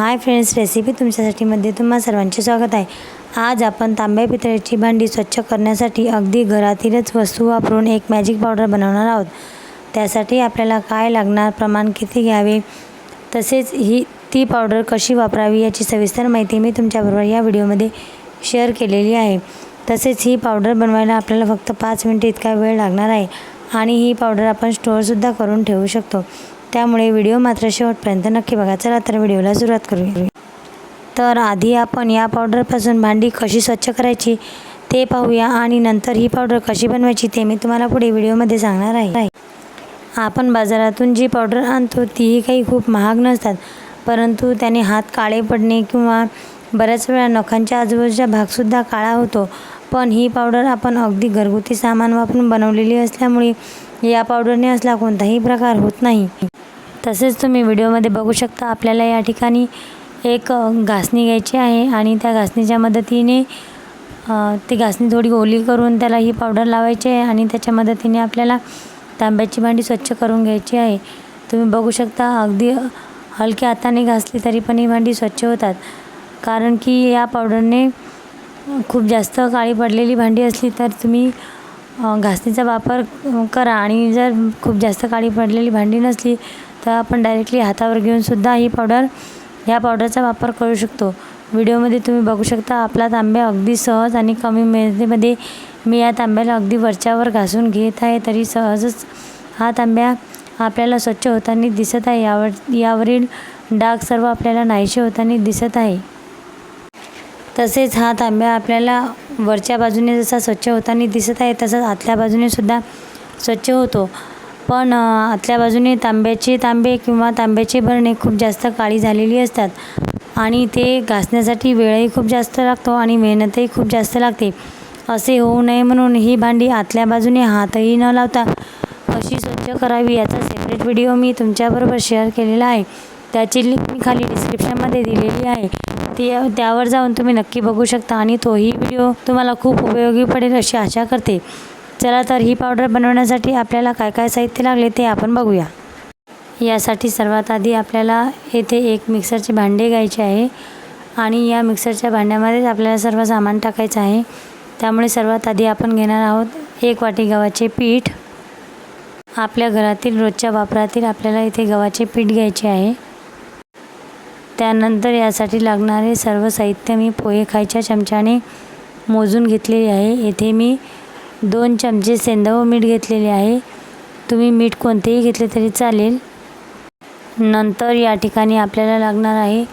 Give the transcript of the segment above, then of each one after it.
Hi friends recipe तुमच्यासाठीमध्ये तुम्हा सर्वांचे स्वागत आहे. आज आपण तांब्या पितळेची भांडी स्वच्छ करण्यासाठी अगदी घरातीलच वस्तू वापरून एक मॅजिक पावडर बनवणार आहोत. त्यासाठी आपल्याला काय लागणार प्रमाण किती घ्यावे तसेच ही ती पावडर कशी वापरावी याची सविस्तर माहिती मी तुमच्याबरोबर या व्हिडिओमध्ये शेअर केलेली आहे. तसेच ही पावडर बनवायला आपल्याला फक्त पाच मिनटे इतका वेळ लागणार आहे आणि ही पावडर आपण स्टोअरसुद्धा करून ठेवू शकतो. त्यामुळे व्हिडिओ मात्र शेवटपर्यंत नक्की बघा. चला तर व्हिडिओला सुरुवात करूया. तर आधी आपण या पावडरपासून भांडी कशी स्वच्छ करायची ते पाहूया आणि नंतर ही पावडर कशी बनवायची ते मी तुम्हाला पुढे व्हिडिओमध्ये सांगणार आहे. आपण बाजारातून जी पावडर आणतो तीही काही खूप महाग नसतात परंतु त्याने हात काळे पडणे किंवा बऱ्याच वेळा नखांच्या आजूबाजूचा भागसुद्धा काळा होतो. पण ही पावडर आपण अगदी घरगुती सामान वापरून बनवलेली असल्यामुळे या पावडरने असला कोणताही प्रकार होत नाही. तसेच तुम्ही व्हिडिओमध्ये बघू शकता आपल्याला या ठिकाणी एक घासणी घ्यायची आहे आणि त्या घासणीच्या मदतीने ती घासणी थोडी ओली करून त्याला ही पावडर लावायची आहे आणि त्याच्या मदतीने आपल्याला तांब्याची भांडी स्वच्छ करून घ्यायची आहे. तुम्ही बघू शकता अगदी हलक्या हाताने घासली तरी पण ही भांडी स्वच्छ होतात. कारण की या पावडरने खूप जास्त काळी पडलेली भांडी असली तर तुम्ही घासणीचा वापर करा आणि जर खूप जास्त काळी पडलेली भांडी नसली तर आपण डायरेक्टली हातावर घेऊनसुद्धा ही पावडर ह्या पावडरचा वापर करू शकतो. व्हिडिओमध्ये तुम्ही बघू शकता आपला तांब्या अगदी सहज आणि कमी मेहनतीमध्ये मी या तांब्याला अगदी वरच्यावर घासून घेत आहे तरी सहजच हा तांब्या आपल्याला स्वच्छ होताना दिसत आहे. यावर यावरील डाग सर्व आपल्याला नाहीसे होताना दिसत आहे. तसेच हा तांब्या आपल्याला वरच्या बाजूने जसा स्वच्छ होताना दिसत आहे तसंच आतल्या बाजूनेसुद्धा स्वच्छ होतो. पण आतल्या बाजूने तांब्याचे तांबे किंवा तांब्याचे भरणे खूप जास्त काळी झालेली असतात. आणि ते घासण्यासाठी वेळही खूप जास्त लागतो आणि मेहनतही खूप जास्त लागते. असे होऊ नये म्हणून ही भांडी आतल्या बाजूने हातही न लावता कशी स्वच्छ करावी याचा सेपरेट व्हिडिओ मी तुमच्याबरोबर शेअर केलेला आहे. त्याची लिंक मी खाली डिस्क्रिप्शनमध्ये दिलेली आहे. ती त्यावर जाऊन तुम्ही नक्की बघू शकता आणि तोही व्हिडिओ तुम्हाला खूप उपयोगी पडेल अशी आशा करते. चला तर ही पावडर बनवण्यासाठी आपल्याला काय काय साहित्य लागले ते आपण बघूया. यासाठी सर्वात आधी आपल्याला येथे एक मिक्सरचे भांडे घ्यायचे आहे आणि या मिक्सरच्या भांड्यामध्येच आपल्याला सर्व सामान टाकायचं आहे. त्यामुळे सर्वात आधी आपण घेणार आहोत एक वाटी गव्हाचे पीठ. आपल्या घरातील रोजच्या वापरातील आपल्याला इथे गव्हाचे पीठ घ्यायचे आहे. त्यानंतर यासाठी लागणारे सर्व साहित्य मी पोहे खायच्या चमच्याने मोजून घेतलेले आहे. येथे मी दोन चमचे सेंदव मीठ घेतलेले आहे. तुम्ही मीठ कोणतेही घेतले तरी चालेल. नंतर या ठिकाणी आपल्याला लागणार आहे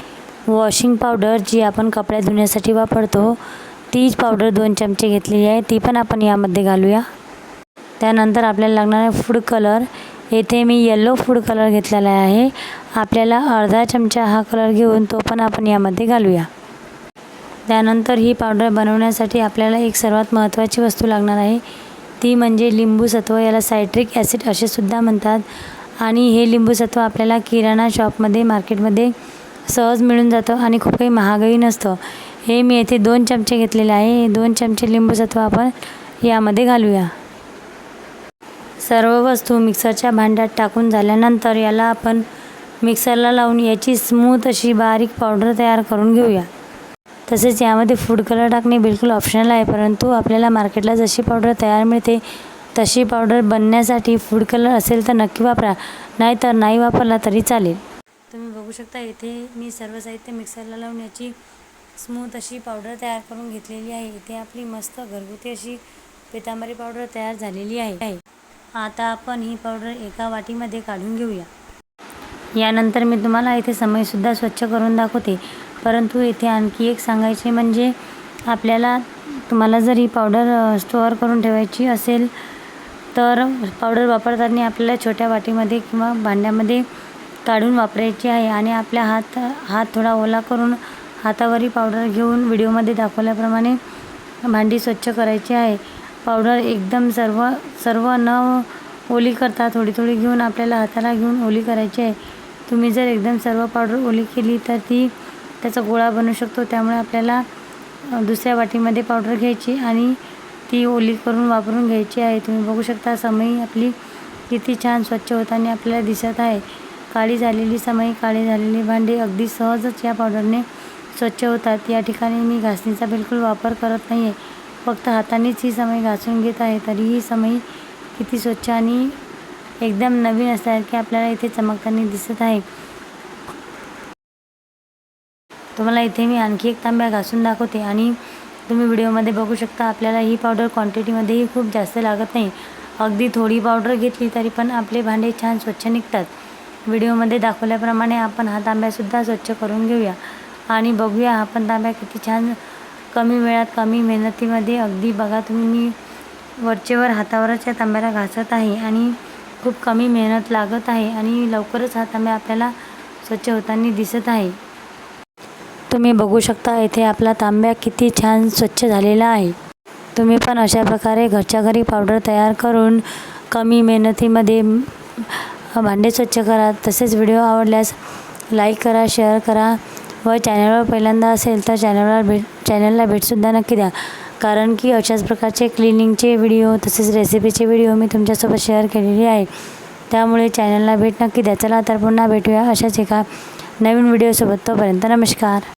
वॉशिंग पावडर जी आपण कपडे धुण्यासाठी वापरतो. तीच पावडर दोन चमचे घेतलेली आहे ती पण आपण यामध्ये घालूया. त्यानंतर आपल्याला लागणार आहे फूड कलर. येथे मी येलो फूड कलर घेतलेला आहे. आपल्याला अर्धा चमचा हा कलर घेऊन तो पण आपण यामध्ये घालूया. त्यानंतर ही पावडर बनवण्यासाठी आपल्याला एक सर्वात महत्त्वाची वस्तू लागणार आहे. ती म्हणजे लिंबूसत्व याला सायट्रिक ॲसिड असे सुद्धा म्हणतात. आणि हे लिंबूसत्व आपल्याला किराणा शॉपमध्ये मार्केटमध्ये सहज मिळून जातं आणि खूप काही महागही नसतं. हे मी येथे दोन चमचे घेतलेले आहे. हे दोन चमचे लिंबूसत्व आपण यामध्ये घालूया. सर्व वस्तू मिक्सरच्या भांड्यात टाकून झाल्यानंतर याला आपण मिक्सरला लावून याची स्मूथ अशी बारीक पावडर तयार करून घेऊया. तसेच यामध्ये फूड कलर टाकणे बिलकुल ऑप्शनल आहे परंतु आपल्याला मार्केटला जशी पावडर तयार मिळते तशी पावडर बनण्यासाठी फूड कलर असेल तर नक्की वापरा नाहीतर नाही वापरला तरी चालेल. तुम्ही बघू शकता इथे मी सर्व साहित्य मिक्सरला लावून याची स्मूथ अशी पावडर तयार करून घेतलेली आहे. इथे आपली मस्त घरगुती अशी पितांबरी पावडर तयार झालेली आहे. आता आपण ही पावडर एका वाटीमध्ये काढून घेऊया. यानंतर मी तुम्हाला इथे समयसुद्धा स्वच्छ करून दाखवते. परंतु येथे आणखी एक सांगायचे म्हणजे आपल्याला तुम्हाला जर ही पावडर स्टोअर करून ठेवायची असेल तर पावडर वापरताना आपल्याला छोट्या वाटीमध्ये किंवा भांड्यामध्ये काढून वापरायची आहे आणि आपल्या हात हात थोडा ओला करून हातावरही पावडर घेऊन व्हिडिओमध्ये दाखवल्याप्रमाणे भांडी स्वच्छ करायची आहे. पावडर एकदम सर्व सर्व न ओली करता थोडी थोडी घेऊन आपल्याला हाताला घेऊन ओली करायची आहे. तुम्ही जर एकदम सर्व पावडर ओली केली तर ती त्याचा गोळा बनू शकतो. त्यामुळे आपल्याला दुसऱ्या वाटीमध्ये पावडर घ्यायची आणि ती ओली करून वापरून घ्यायची आहे. तुम्ही बघू शकता समई आपली किती छान स्वच्छ होताना आपल्याला दिसत आहे. काळी झालेली समई काळी झालेली भांडी अगदी सहजच या पावडरने स्वच्छ होतात. या ठिकाणी मी घासणीचा बिलकुल वापर करत नाही आहे फक्त हातानेच ही समई घासून घेत आहे. तरी ही समई किती स्वच्छ आणि एकदम नवीन असल्यासारखी आपल्याला इथे चमकताना दिसत आहे. तुम्हाला इथे मी आणखी एक तांब्या घासून दाखवते आणि तुम्ही व्हिडिओमध्ये बघू शकता आपल्याला ही पावडर क्वांटिटीमध्येही खूप जास्त लागत नाही. अगदी थोडी पावडर घेतली तरी पण आपले भांडे छान स्वच्छ निघतात. व्हिडिओमध्ये दाखवल्याप्रमाणे आपण हा तांब्यासुद्धा स्वच्छ करून घेऊया आणि बघूया हा पण तांब्या किती छान कमी वेळात कमी मेहनतीमध्ये अगदी बघा तुम्ही मी वरचेवर हातावरच या तांब्याला घासत आहे आणि खूप कमी मेहनत लागत आहे आणि लवकरच हा तांब्या आपल्याला स्वच्छ होताना दिसत आहे. तुम्ही बघू शकता येथे आपला तांब्या किती छान स्वच्छ झालेला आहे. तुम्ही पण अशा प्रकारे घरच्या घरी पावडर तयार करून कमी मेहनतीमध्ये भांडे स्वच्छ करा. तसेच व्हिडिओ आवडल्यास लाईक करा शेअर करा. व चॅनलवर पहिल्यांदा असेल तर चॅनलवर भेट चॅनलला भेटसुद्धा नक्की द्या. कारण की अशाच प्रकारचे क्लिनिंगचे व्हिडिओ तसेच रेसिपीचे व्हिडिओ मी तुमच्यासोबत शेअर केलेले आहे. त्यामुळे चॅनलला भेट नक्की द्या. चला तर पुन्हा भेटूया अशाच एका नवीन व्हिडिओसोबत तोपर्यंत नमस्कार.